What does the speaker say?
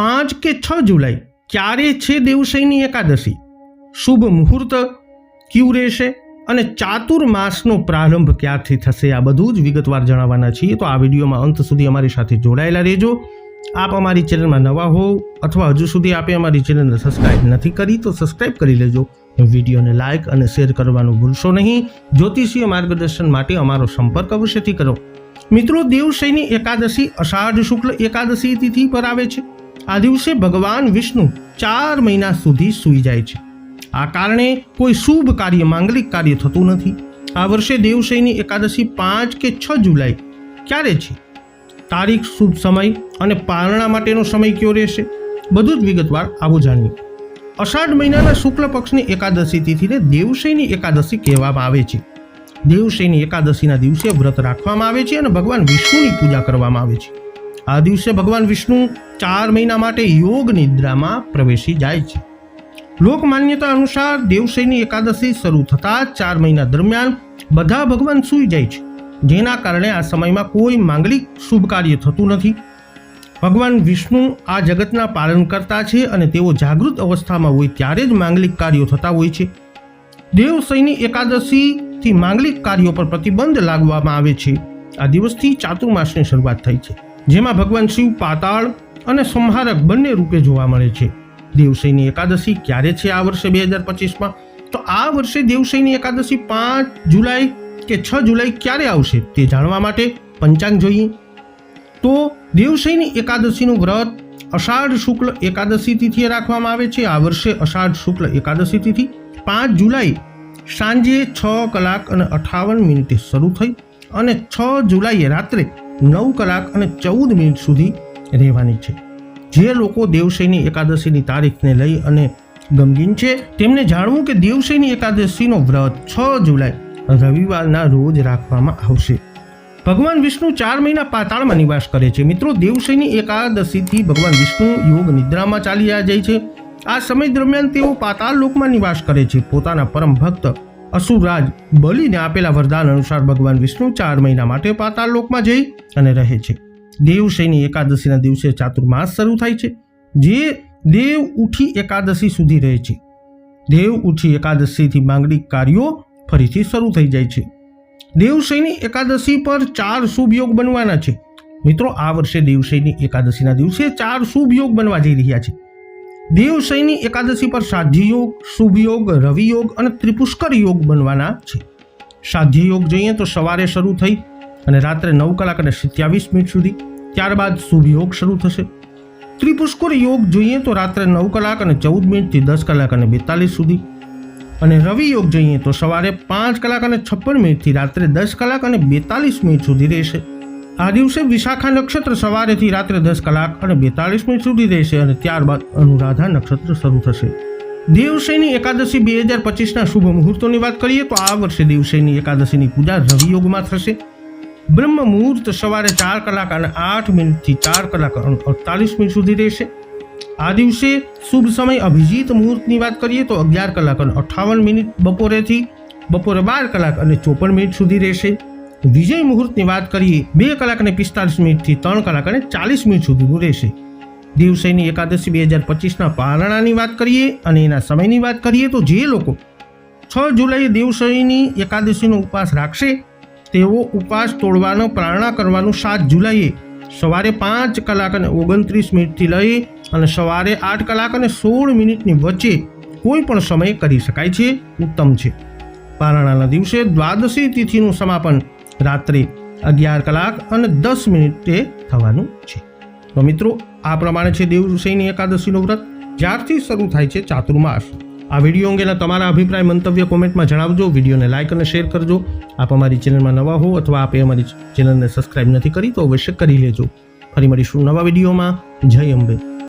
પાંચ કે છ જુલાઈ ક્યારે છે દેવશયની એકાદશી? શુભ મુહૂર્ત, ક્યુ રહેશે અને ચાતુર્માસનો પ્રારંભ ક્યારથી થશે? આ બધું જ વિગતવાર જણાવવાના છીએ. તો આ વિડીયોમાં અંત સુધી અમારી સાથે જોડાયેલા રહેજો. આપ અમારી ચેનલમાં નવા હો અથવા હજુ સુધી આપે અમારી ચેનલને સબસ્ક્રાઇબ નથી કરી, તો સબસ્ક્રાઇબ કરી લેજો. વિડીયોને લાઇક અને શેર કરવાનું ભૂલશો નહીં. જ્યોતિષીય માર્ગદર્શન માટે અમારો સંપર્ક અવશ્યથી કરો. મિત્રો દેવશયની એકાદશી અષાઢ શુક્લ એકાદશી તિથિ પર આવે છે. આ દિવસે ભગવાન વિષ્ણુ ચાર મહિના સુધી સૂઈ જાય છે. આ કારણે કોઈ શુભ કાર્ય, માંગલિક કાર્ય થતું નથી. આ વર્ષે દેવશયની એકાદશી પાંચ કે છ જુલાઈ. ક્યારે છે? તારીખ, શુભ સમય અને પારણા માટેનો સમય કયો રહેશે? બધું જ વિગતવાર આવું જાણીએ. અષાઢ મહિનાના શુક્લ પક્ષની એકાદશી તિથિને દેવશયની એકાદશી કહેવામાં આવે છે. દેવશયની એકાદશીના દિવસે વ્રત રાખવામાં આવે છે અને ભગવાન વિષ્ણુની પૂજા કરવામાં આવે છે. આ દિવસે ભગવાન વિષ્ણુ ચાર મહિના માટે યોગ નિદ્રામાં પ્રવેશી જાય છે. લોક માન્યતા અનુસાર દેવશયની એકાદશી શરૂ થતાં ચાર મહિના દરમિયાન બધા ભગવાન સૂઈ જાય છે. જેના કારણે આ સમયમાં કોઈ માંગલિક શુભ કાર્ય થતું નથી. ભગવાન વિષ્ણુ આ જગતના પાલન કરતા છે અને તેઓ જાગૃત અવસ્થામાં હોય ત્યારે જ માંગલિક કાર્યો થતા હોય છે. દેવશયની એકાદશીથી માંગલિક કાર્યો પર પ્રતિબંધ લાગવામાં આવે છે. આ દિવસથી ચાતુર્માસની શરૂઆત થઈ છે. જેમાં ભગવાન શિવ પાતાળ અને સંહારક બંને રૂપે જોવા મળે છે. દેવસૈની એકાદશી ક્યારે છે આ વર્ષે બે હજાર પચીસમાં? તો આ વર્ષે દેવસૈની એકાદશી પાંચ જુલાઈ કે છ જુલાઈ ક્યારે આવશે તે જાણવા માટે પંચાંગ જોઈએ. તો દેવસૈની એકાદશીનું વ્રત અષાઢ શુક્લ એકાદશી તિથિએ રાખવામાં આવે છે. આ વર્ષે અષાઢ શુક્લ એકાદશી તિથિ પાંચ જુલાઈ સાંજે છ કલાક અને અઠાવન મિનિટે શરૂ થઈ અને છ જુલાઈએ રાત્રે નવ કલાક અને ચૌદ મિનિટ સુધી રહેવાની છે. જે લોકો દેવશયની એકાદશીની તારીખને લઈ અને ગમગીન છે, તેમને જાણવું કે દેવશયની એકાદશીનો વ્રત છ જુલાઈ રવિવારના રોજ રાખવામાં આવશે. ભગવાન વિષ્ણુ ચાર મહિના પાતાળમાં નિવાસ કરે છે. મિત્રો દેવશયની એકાદશીથી ભગવાન વિષ્ણુ યોગ નિદ્રામાં ચાલી જાય છે. આ સમય દરમિયાન તેઓ પાતાળ લોકમાં નિવાસ કરે છે. પોતાના પરમ ભક્ત અસુરરાજ બલિને આપેલા વરદાન અનુસાર ભગવાન વિષ્ણુ ચાર મહિના માટે પાતાળ લોકમાં જઈ અને રહે છે. દેવશયની એકાદશીના દિવસે ચાતુર્માસ શરૂ થાય છે, જે દેવ ઉઠી એકાદશી સુધી રહે છે. દેવ ઉઠી એકાદશીથી માંગલિક કાર્યો ફરીથી શરૂ થઈ જાય છે. દેવશયની એકાદશી પર ચાર શુભ યોગ બનવાના છે. મિત્રો, આ વર્ષે દેવશયની એકાદશીના દિવસે ચાર શુભ યોગ બનવા જઈ રહ્યા છે. દેવશયની એકાદશી પર સાધ્ય યોગ, શુભ યોગ, રવિ યોગ અને ત્રિપુષ્કર યોગ બનવાના છે. સાધ્ય યોગ જોઈએ તો સવારે શરૂ થઈ અને રાત્રે નવ કલાક અને સત્યાવીસ મિનિટ સુધી ત્યારબાદ શુભ યોગ શરૂ થશે. ત્રિપુષ્કર યોગ જોઈએ તો રાત્રે નવ કલાક અને ચૌદ મિનિટથી દસ કલાક અને બેતાલીસ સુધી. અને રવિ યોગ જોઈએ તો સવારે પાંચ કલાક અને છપ્પન મિનિટથી રાત્રે દસ કલાક અને બેતાલીસ મિનિટ સુધી રહેશે. આ દિવસે વિશાખા નક્ષત્ર સવારેથી રાત્રે દસ કલાક અને બેતાલીસ મિનિટ સુધી રહેશે અને ત્યારબાદ અનુરાધા નક્ષત્ર શરૂ થશે. દેવશયની એકાદશી બે હજાર પચીસના શુભ મુહૂર્તોની વાત કરીએ તો આ વર્ષે દેવશયની એકાદશીની પૂજા રવિયોગમાં થશે. બ્રહ્મ મુહૂર્ત સવારે ચાર કલાક અને આઠ મિનિટથી ચાર કલાક અડતાલીસ મિનિટ સુધી રહેશે. આ દિવસે શુભ સમય અભિજીત મુહૂર્તની વાત કરીએ તો અગિયાર કલાક અને અઠ્ઠાવન મિનિટ બપોરેથી બપોરે બાર કલાક અને ચોપન મિનિટ સુધી રહેશે. વિજય મુહૂર્તની વાત કરીએ, બે કલાક અને પિસ્તાલીસ મિનિટથી ત્રણ કલાક અને ચાલીસ મિનિટ સુધીનું રહેશે. દિવસેની એકાદશી બે હજાર પચીસના પારણાની વાત કરીએ અને એના સમયની વાત કરીએ તો જે લોકો છ જુલાઈએ દેવશયની એકાદશીનો ઉપવાસ રાખશે તેઓ ઉપવાસ તોડવાનો પ્રારણા કરવાનું સાત જુલાઈએ સવારે પાંચ કલાક અને ઓગણત્રીસ મિનિટથી લઈ અને સવારે આઠ કલાક અને સોળ મિનિટની વચ્ચે કોઈ પણ સમયે કરી શકાય છે, ઉત્તમ છે. પારણાના દિવસે દ્વાદશી તિથિનું સમાપન રાત્રે અગિયાર કલાક અને દસ મિનિટે થવાનું છે. તો મિત્રો, આ પ્રમાણે છે દેવશયની એકાદશીનું વ્રત. જ્યારથી શરૂ થાય છે ચાતુર્માસ. આ વીડિયો અંગેના તમારા અભિપ્રાય મંતવ્ય કોમેન્ટમાં જણાવજો. વિડીયોને લાઇક અને શેર કરજો. આપ અમારી ચેનલમાં નવા હો અથવા આપે અમારી ચેનલને સબસ્ક્રાઇબ નથી કરી તો અવશ્ય કરી લેજો. ફરી મળીશું નવા વિડીયોમાં. જય અંબે.